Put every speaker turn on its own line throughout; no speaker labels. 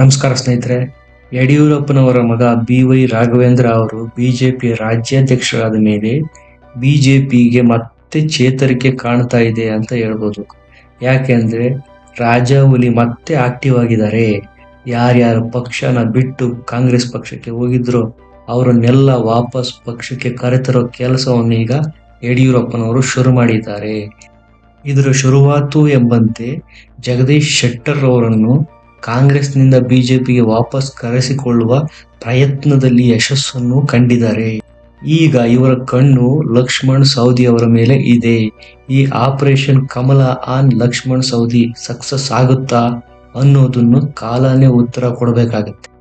ನಮಸ್ಕಾರ ಸ್ನೇಹಿತರೆ. ಯಡಿಯೂರಪ್ಪನವರ ಮಗ ಬಿ ವೈ ರಾಘವೇಂದ್ರ ಅವರು ಬಿಜೆಪಿ ರಾಜ್ಯಾಧ್ಯಕ್ಷರಾದ ಮೇಲೆ ಬಿಜೆಪಿಗೆ ಮತ್ತೆ ಚೇತರಿಕೆ ಕಾಣ್ತಾ ಇದೆ ಅಂತ ಹೇಳ್ಬೋದು. ಯಾಕೆಂದ್ರೆ ರಾಜಾಹುಲಿ ಮತ್ತೆ ಆಕ್ಟಿವ್ ಆಗಿದ್ದಾರೆ. ಯಾರ್ಯಾರು ಪಕ್ಷನ ಬಿಟ್ಟು ಕಾಂಗ್ರೆಸ್ ಪಕ್ಷಕ್ಕೆ ಹೋಗಿದ್ರು ಅವರನ್ನೆಲ್ಲ ವಾಪಸ್ ಪಕ್ಷಕ್ಕೆ ಕರೆತರೋ ಕೆಲಸವನ್ನು ಈಗ ಯಡಿಯೂರಪ್ಪನವರು ಶುರು ಮಾಡಿದ್ದಾರೆ. ಇದರ ಶುರುವಾತು ಎಂಬಂತೆ ಜಗದೀಶ್ ಶೆಟ್ಟರ್ ಅವರನ್ನು ಕಾಂಗ್ರೆಸ್ನಿಂದ ಬಿಜೆಪಿಗೆ ವಾಪಸ್ ಕರೆಸಿಕೊಳ್ಳುವ ಪ್ರಯತ್ನದಲ್ಲಿ ಯಶಸ್ಸನ್ನು ಕಂಡಿದ್ದಾರೆ. ಈಗ ಇವರ ಕಣ್ಣು ಲಕ್ಷ್ಮಣ್ ಸೌದಿ ಅವರ ಮೇಲೆ ಇದೆ. ಈ operation Kamala on Lakshman Savadi success ಆಗುತ್ತಾ ಅನ್ನೋದನ್ನು ಕಾಲಾನೇ ಉತ್ತರ ಕೊಡಬೇಕಾಗತ್ತೆ.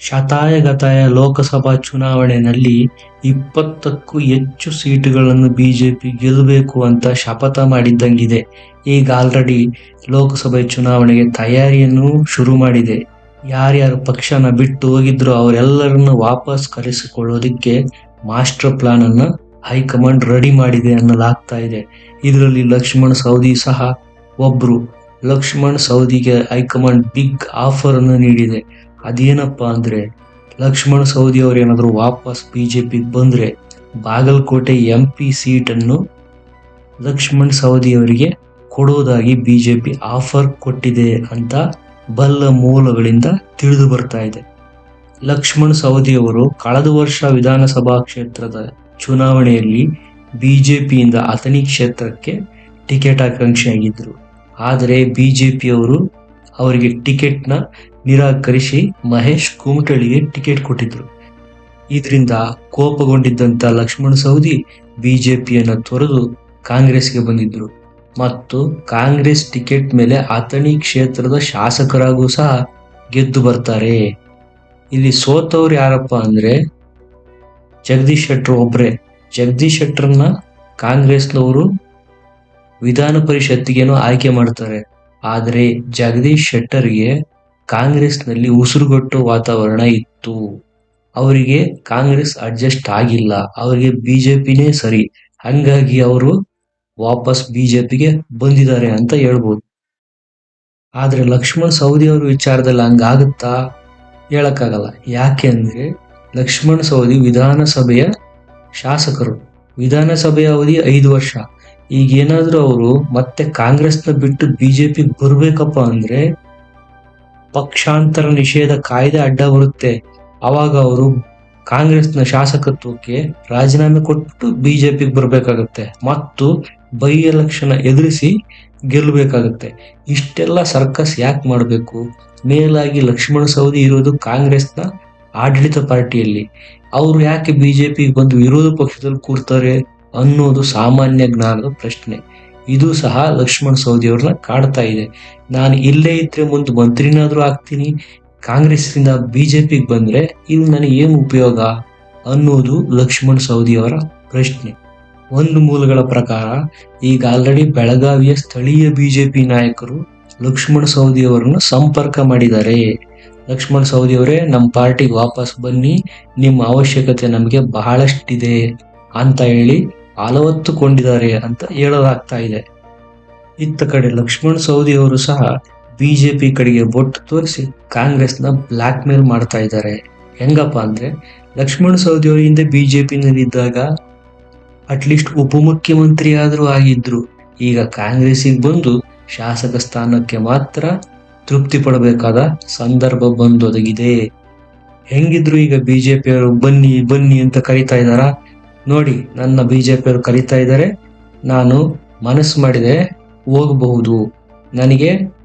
ಶತಾಯಗತಾಯ ಲೋಕಸಭಾ ಚುನಾವಣೆಯಲ್ಲಿ ಇಪ್ಪತ್ತಕ್ಕೂ ಹೆಚ್ಚು ಸೀಟುಗಳನ್ನು ಬಿಜೆಪಿ ಗೆಲ್ಲಬೇಕು ಅಂತ ಶಪಥ ಮಾಡಿದ್ದಂಗಿದೆ. ಈಗ ಆಲ್ರೆಡಿ ಲೋಕಸಭೆ ಚುನಾವಣೆಗೆ ತಯಾರಿಯನ್ನು ಶುರು ಮಾಡಿದೆ. ಯಾರ್ಯಾರು ಪಕ್ಷನ ಬಿಟ್ಟು ಹೋಗಿದ್ರು ಅವರೆಲ್ಲರನ್ನು ವಾಪಸ್ ಕರೆಸಿಕೊಳ್ಳೋದಿಕ್ಕೆ ಮಾಸ್ಟರ್ ಪ್ಲಾನ್ ಅನ್ನ ಹೈಕಮಾಂಡ್ ರೆಡಿ ಮಾಡಿದೆ ಅನ್ನಲಾಗ್ತಾ ಇದೆ. ಇದರಲ್ಲಿ ಲಕ್ಷ್ಮಣ್ ಸೌದಿ ಸಹ ಒಬ್ರು. ಲಕ್ಷ್ಮಣ್ ಸೌದಿಗೆ ಹೈಕಮಾಂಡ್ ಬಿಗ್ ಆಫರ್ ಅನ್ನು ನೀಡಿದೆ. ಅದೇನಪ್ಪಾ ಅಂದ್ರೆ ಲಕ್ಷ್ಮಣ ಸೌದಿ ಅವರು ಏನಾದ್ರು ವಾಪಸ್ ಬಿಜೆಪಿಗೆ ಬಂದ್ರೆ ಬಾಗಲಕೋಟೆ ಎಂ ಪಿ ಸೀಟನ್ನು ಲಕ್ಷ್ಮಣ್ ಸೌದಿ ಅವರಿಗೆ ಕೊಡೋದಾಗಿ ಬಿಜೆಪಿ ಆಫರ್ ಕೊಟ್ಟಿದೆ ಅಂತ ಬಲ್ಲ ಮೂಲಗಳಿಂದ ತಿಳಿದು ಬರ್ತಾ ಇದೆ. ಲಕ್ಷ್ಮಣ್ ಸೌದಿ ಅವರು ಕಳೆದ ವರ್ಷ ವಿಧಾನಸಭಾ ಕ್ಷೇತ್ರದ ಚುನಾವಣೆಯಲ್ಲಿ ಬಿಜೆಪಿಯಿಂದ ಅಥಣಿ ಕ್ಷೇತ್ರಕ್ಕೆ ಟಿಕೆಟ್ ಆಕಾಂಕ್ಷಿಯಾಗಿದ್ದರು. ಆದರೆ ಬಿಜೆಪಿಯವರು ಅವರಿಗೆ ಟಿಕೆಟ್ನ ನಿರಾಕರಿಸಿ ಮಹೇಶ್ ಕುಮಟಳ್ಳಿಗೆ ಟಿಕೆಟ್ ಕೊಟ್ಟಿದ್ರು. ಇದರಿಂದ ಕೋಪಗೊಂಡಿದ್ದಂತ ಲಕ್ಷ್ಮಣ ಸೌದಿ ಬಿಜೆಪಿಯನ್ನು ತೊರೆದು ಕಾಂಗ್ರೆಸ್ಗೆ ಬಂದಿದ್ದರು ಮತ್ತು ಕಾಂಗ್ರೆಸ್ ಟಿಕೆಟ್ ಮೇಲೆ ಅಥಣಿ ಕ್ಷೇತ್ರದ ಶಾಸಕರಾಗೂ ಸಹ ಗೆದ್ದು ಬರ್ತಾರೆ. ಇಲ್ಲಿ ಸೋತವ್ರು ಯಾರಪ್ಪ ಅಂದ್ರೆ ಜಗದೀಶ್ ಶೆಟ್ಟರ್ ಒಬ್ಬರೇ ಜಗದೀಶ್ ಶೆಟ್ಟರ್ನ ಕಾಂಗ್ರೆಸ್ನವರು ವಿಧಾನ ಪರಿಷತ್ತಿಗೇನೋ ಆಯ್ಕೆ ಮಾಡ್ತಾರೆ. ಆದರೆ ಜಗದೀಶ್ ಶೆಟ್ಟರ್ಗೆ ಕಾಂಗ್ರೆಸ್ನಲ್ಲಿ ಉಸಿರುಗಟ್ಟು ವಾತಾವರಣ ಇತ್ತು. ಅವರಿಗೆ ಕಾಂಗ್ರೆಸ್ ಅಡ್ಜಸ್ಟ್ ಆಗಿಲ್ಲ. ಅವರಿಗೆ ಬಿಜೆಪಿನೇ ಸರಿ. ಹಂಗಾಗಿ ಅವರು ವಾಪಸ್ ಬಿಜೆಪಿಗೆ ಬಂದಿದ್ದಾರೆ ಅಂತ ಹೇಳ್ಬೋದು. ಆದ್ರೆ ಲಕ್ಷ್ಮಣ್ ಸವದಿ ಅವ್ರ ವಿಚಾರದಲ್ಲಿ ಹಂಗಾಗುತ್ತಾ ಹೇಳಕ್ಕಾಗಲ್ಲ. ಯಾಕೆ ಅಂದ್ರೆ ಲಕ್ಷ್ಮಣ್ ಸೌದಿ ವಿಧಾನಸಭೆಯ ಶಾಸಕರು. ವಿಧಾನಸಭೆಯ ಅವಧಿ ಐದು ವರ್ಷ. ಈಗ ಏನಾದ್ರೂ ಅವರು ಮತ್ತೆ ಕಾಂಗ್ರೆಸ್ನ ಬಿಟ್ಟು ಬಿಜೆಪಿ ಬರ್ಬೇಕಪ್ಪ ಅಂದ್ರೆ ಪಕ್ಷಾಂತರ ನಿಷೇಧ ಕಾಯ್ದೆ ಅಡ್ಡ ಬರುತ್ತೆ. ಅವಾಗ ಅವರು ಕಾಂಗ್ರೆಸ್ನ ಶಾಸಕತ್ವಕ್ಕೆ ರಾಜೀನಾಮೆ ಕೊಟ್ಟು ಬಿಜೆಪಿಗೆ ಬರಬೇಕಾಗತ್ತೆ. ಮತ್ತು ಬೈ ಎಲೆಕ್ಷನ್ ಎದುರಿಸಿ ಗೆಲ್ಲಬೇಕಾಗತ್ತೆ ಇಷ್ಟೆಲ್ಲ ಸರ್ಕಸ್ ಯಾಕೆ ಮಾಡಬೇಕು? ಮೇಲಾಗಿ ಲಕ್ಷ್ಮಣ ಸವದಿ ಇರೋದು ಕಾಂಗ್ರೆಸ್ನ ಆಡಳಿತ ಪಾರ್ಟಿಯಲ್ಲಿ. ಅವರು ಯಾಕೆ ಬಿಜೆಪಿಗೆ ಬಂದು ವಿರೋಧ ಪಕ್ಷದಲ್ಲಿ ಕೂರ್ತಾರೆ? ಅನ್ನೋದು ಸಾಮಾನ್ಯ ಜ್ಞಾನದ ಪ್ರಶ್ನೆ. ಇದು ಸಹ ಲಕ್ಷ್ಮಣ್ ಸವದಿ ಅವ್ರನ್ನ ಕಾಡ್ತಾ ಇದೆ. ನಾನು ಇಲ್ಲೇ ಇದ್ರೆ ಮುಂದೆ ಮಂತ್ರಿನಾದ್ರೂ ಆಗ್ತೀನಿ ಕಾಂಗ್ರೆಸ್ನಿಂದ ಬಿಜೆಪಿಗೆ ಬಂದ್ರೆ ಇಲ್ಲಿ ನನಗೆ ಏನು ಉಪಯೋಗ ಅನ್ನೋದು ಲಕ್ಷ್ಮಣ್ ಸವದಿ ಅವರ ಪ್ರಶ್ನೆ. ಒಂದು ಮೂಲಗಳ ಪ್ರಕಾರ, ಈಗ ಆಲ್ರೆಡಿ ಬೆಳಗಾವಿಯ ಸ್ಥಳೀಯ ಬಿಜೆಪಿ ನಾಯಕರು ಲಕ್ಷ್ಮಣ್ ಸವದಿ ಅವರನ್ನು ಸಂಪರ್ಕ ಮಾಡಿದ್ದಾರೆ. ಲಕ್ಷ್ಮಣ್ ಸವದಿ ಅವರೇ ನಮ್ಮ ಪಾರ್ಟಿಗೆ ವಾಪಸ್ ಬನ್ನಿ, ನಿಮ್ಮ ಅವಶ್ಯಕತೆ ನಮಗೆ ಬಹಳಷ್ಟಿದೆ ಅಂತ ಹೇಳಿ ಅಲವತ್ತುಕೊಂಡಿದ್ದಾರೆ ಅಂತ ಹೇಳಲಾಗ್ತಾ ಇದೆ. ಇತ್ತ ಕಡೆ ಲಕ್ಷ್ಮಣ್ ಸವದಿ ಅವರು ಸಹ ಬಿಜೆಪಿ ಕಡೆಗೆ ಬೊಟ್ಟು ತೋರಿಸಿ ಕಾಂಗ್ರೆಸ್ನ ಬ್ಲ್ಯಾಕ್ ಮೇಲ್ ಮಾಡ್ತಾ ಇದ್ದಾರೆ. ಹೆಂಗಪ್ಪ ಅಂದ್ರೆ, ಲಕ್ಷ್ಮಣ್ ಸವದಿ ಅವರು ಹಿಂದೆ ಬಿಜೆಪಿನಲ್ಲಿ ಇದ್ದಾಗ ಅಟ್ಲೀಸ್ಟ್ ಉಪಮುಖ್ಯಮಂತ್ರಿ ಆದರೂ ಆಗಿದ್ರು. ಈಗ ಕಾಂಗ್ರೆಸ್ಸಿಗೆ ಬಂದು ಶಾಸಕ ಸ್ಥಾನಕ್ಕೆ ಮಾತ್ರ ತೃಪ್ತಿ ಪಡಬೇಕಾದ ಸಂದರ್ಭ ಬಂದೊದಗಿದೆ. ಹೆಂಗಿದ್ರು ಈಗ ಬಿಜೆಪಿಯವರು ಬನ್ನಿ ಬನ್ನಿ ಅಂತ ಕರಿತಾ ಇದ್ದಾರ? ನೋಡಿ, ನನ್ನ ಬಿಜೆಪಿಯವರು ಕಲಿತಾ ಇದ್ದಾರೆ. ನಾನು ಮನಸ್ಸು ಮಾಡಿದೆ ಹೋಗಬಹುದು. ನನಗೆ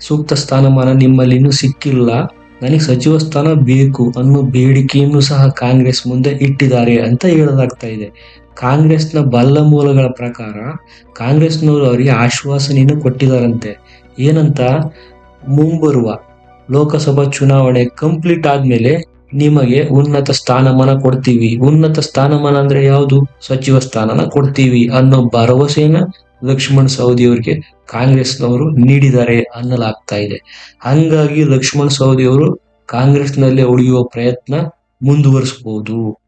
ಸೂಕ್ತ ಸ್ಥಾನಮಾನ ನಿಮ್ಮಲ್ಲಿ ಸಿಕ್ಕಿಲ್ಲ. ನನಗೆ ಸಚಿವ ಸ್ಥಾನ ಬೇಕು ಅನ್ನೋ ಬೇಡಿಕೆಯನ್ನು ಸಹ ಕಾಂಗ್ರೆಸ್ ಮುಂದೆ ಇಟ್ಟಿದ್ದಾರೆ ಅಂತ ಹೇಳಲಾಗ್ತಾ ಇದೆ. ಕಾಂಗ್ರೆಸ್ನ ಬಲ್ಲ ಮೂಲಗಳ ಪ್ರಕಾರ ಕಾಂಗ್ರೆಸ್ನವರು ಅವರಿಗೆ ಆಶ್ವಾಸನೆಯನ್ನು ಕೊಟ್ಟಿದ್ದಾರಂತೆ. ಏನಂತ? ಮುಂಬರುವ ಲೋಕಸಭಾ ಚುನಾವಣೆ ಕಂಪ್ಲೀಟ್ ಆದ್ಮೇಲೆ ನಿಮಗೆ ಉನ್ನತ ಸ್ಥಾನಮಾನ ಕೊಡ್ತೀವಿ. ಉನ್ನತ ಸ್ಥಾನಮಾನ ಅಂದ್ರೆ ಯಾವುದು? ಸಚಿವ ಸ್ಥಾನನ ಕೊಡ್ತೀವಿ ಅನ್ನೋ ಭರವಸೆಯನ್ನ ಲಕ್ಷ್ಮಣ್ ಸವದಿ ಅವರಿಗೆ ಕಾಂಗ್ರೆಸ್ನವರು ನೀಡಿದ್ದಾರೆ ಅನ್ನಲಾಗ್ತಾ ಇದೆ. ಹಂಗಾಗಿ ಲಕ್ಷ್ಮಣ್ ಸವದಿ ಅವರು ಕಾಂಗ್ರೆಸ್ನಲ್ಲೇ ಉಳಿಯುವ ಪ್ರಯತ್ನ ಮುಂದುವರಿಸಬಹುದು.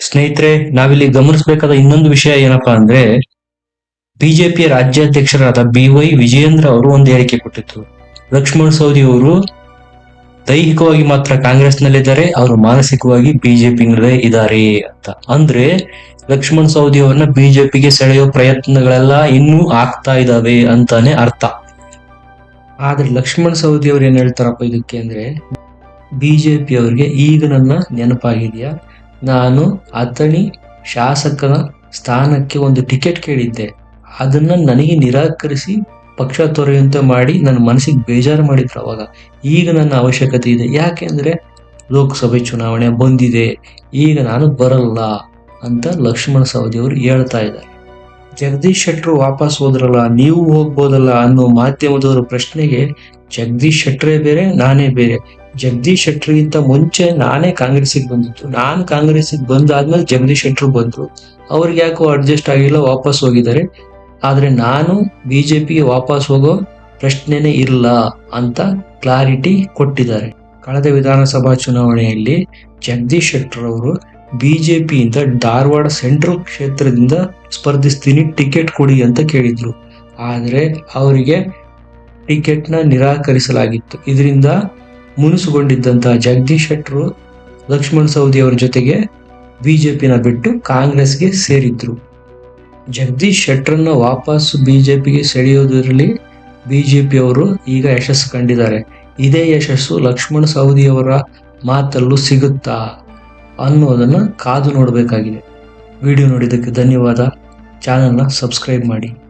ಸ್ನೇಹಿತರೆ, ನಾವಿಲ್ಲಿ ಗಮನಿಸಬೇಕಾದ ಇನ್ನೊಂದು ವಿಷಯ ಏನಪ್ಪಾ ಅಂದ್ರೆ, ಬಿಜೆಪಿಯ ರಾಜ್ಯಾಧ್ಯಕ್ಷರಾದ ಬಿ ವೈ ವಿಜಯೇಂದ್ರ ಅವರು ಒಂದು ಹೇಳಿಕೆ ಕೊಟ್ಟಿದ್ರು ಲಕ್ಷ್ಮಣ್ ಸವದಿ ಅವರು ದೈಹಿಕವಾಗಿ ಮಾತ್ರ ಕಾಂಗ್ರೆಸ್ನಲ್ಲಿದ್ದಾರೆ, ಅವರು ಮಾನಸಿಕವಾಗಿ ಬಿಜೆಪಿನಲ್ಲೇ ಇದ್ದಾರೆ ಅಂತ. ಅಂದ್ರೆ ಲಕ್ಷ್ಮಣ್ ಸವದಿ ಅವರನ್ನ ಬಿಜೆಪಿಗೆ ಸೆಳೆಯೋ ಪ್ರಯತ್ನಗಳೆಲ್ಲ ಇನ್ನೂ ಆಗ್ತಾ ಇದಾವೆ ಅಂತಾನೆ ಅರ್ಥ. ಆದ್ರೆ ಲಕ್ಷ್ಮಣ್ ಸವದಿ ಅವ್ರು ಏನ್ ಹೇಳ್ತಾರಪ್ಪ ಇದಕ್ಕೆ ಅಂದ್ರೆ ಬಿಜೆಪಿ ಅವ್ರಿಗೆ ಈಗ ನನ್ನ ನೆನಪಾಗಿದೆಯಾ? ನಾನು ಅಥಣಿ ಶಾಸಕನ ಸ್ಥಾನಕ್ಕೆ ಒಂದು ಟಿಕೆಟ್ ಕೇಳಿದ್ದೆ. ಅದನ್ನ ನನಗೆ ನಿರಾಕರಿಸಿ ಪಕ್ಷ ತೊರೆಯುವಂತೆ ಮಾಡಿ ನನ್ನ ಮನಸ್ಸಿಗೆ ಬೇಜಾರು ಮಾಡಿದ್ರು ಅವಾಗ. ಈಗ ನನ್ನ ಅವಶ್ಯಕತೆ ಇದೆ. ಯಾಕೆಂದ್ರೆ ಲೋಕಸಭೆ ಚುನಾವಣೆ ಬಂದಿದೆ. ಈಗ ನಾನು ಬರಲ್ಲ ಅಂತ ಲಕ್ಷ್ಮಣ ಸವದಿ ಅವರು ಹೇಳ್ತಾ ಇದ್ದಾರೆ. ಜಗದೀಶ್ ಶೆಟ್ಟರು ವಾಪಸ್ ಹೋದ್ರಲ್ಲ, ನೀವು ಹೋಗ್ಬೋದಲ್ಲ ಅನ್ನೋ ಮಾಧ್ಯಮದವರ ಪ್ರಶ್ನೆಗೆ ಜಗದೀಶ್ ಶೆಟ್ಟರೇ ಬೇರೆ, ನಾನೇ ಬೇರೆ. ಜಗದೀಶ್ ಶೆಟ್ರಿಗಿಂತ ಮುಂಚೆ ನಾನೇ ಕಾಂಗ್ರೆಸ್ಸಿಗೆ ಬಂದಿದ್ದು. ನಾನು ಕಾಂಗ್ರೆಸ್ಸಿಗೆ ಬಂದಾದ್ಮೇಲೆ ಜಗದೀಶ್ ಶೆಟ್ಟರು ಬಂದರು. ಅವ್ರಿಗೆ ಯಾಕೋ ಅಡ್ಜಸ್ಟ್ ಆಗಿಲ್ಲ, ವಾಪಸ್ ಹೋಗಿದ್ದಾರೆ. ಆದ್ರೆ ನಾನು ಬಿಜೆಪಿಗೆ ವಾಪಸ್ ಹೋಗೋ ಪ್ರಶ್ನೆನೇ ಇಲ್ಲ ಅಂತ ಕ್ಲಾರಿಟಿ ಕೊಟ್ಟಿದ್ದಾರೆ. ಕಳೆದ ವಿಧಾನಸಭಾ ಚುನಾವಣೆಯಲ್ಲಿ ಜಗದೀಶ್ ಶೆಟ್ಟರ್ ಅವರು ಬಿಜೆಪಿಯಿಂದ ಧಾರವಾಡ ಸೆಂಟ್ರಲ್ ಕ್ಷೇತ್ರದಿಂದ ಸ್ಪರ್ಧಿಸ್ತೀನಿ, ಟಿಕೆಟ್ ಕೊಡಿ ಅಂತ ಕೇಳಿದ್ರು. ಆದರೆ ಅವರಿಗೆ ಟಿಕೆಟ್ನ ನಿರಾಕರಿಸಲಾಗಿತ್ತು. ಇದರಿಂದ ಮುನಿಸುಗೊಂಡಿದ್ದಂತಹ ಜಗದೀಶ್ ಶೆಟ್ಟರು ಲಕ್ಷ್ಮಣ್ ಸವದಿ ಅವರ ಜೊತೆಗೆ ಬಿಜೆಪಿನ ಬಿಟ್ಟು ಕಾಂಗ್ರೆಸ್ಗೆ ಸೇರಿದ್ರು. ಜಗದೀಶ್ ಶೆಟ್ಟರ್ನ ವಾಪಸ್ ಬಿಜೆಪಿಗೆ ಸೆಳೆಯೋದರಲ್ಲಿ ಬಿಜೆಪಿ ಅವರು ಈಗ ಯಶಸ್ಸು ಕಂಡಿದ್ದಾರೆ. ಇದೇ ಯಶಸ್ಸು ಲಕ್ಷ್ಮಣ್ ಸವದಿ ಅವರ ಮಾತಲ್ಲೂ ಸಿಗುತ್ತಾ ಅನ್ನೋದನ್ನು ಕಾದು ನೋಡಬೇಕಾಗಿದೆ. ವಿಡಿಯೋ ನೋಡಿದ್ದಕ್ಕೆ ಧನ್ಯವಾದ. ಚಾನಲ್ನ ಸಬ್ಸ್ಕ್ರೈಬ್ ಮಾಡಿ.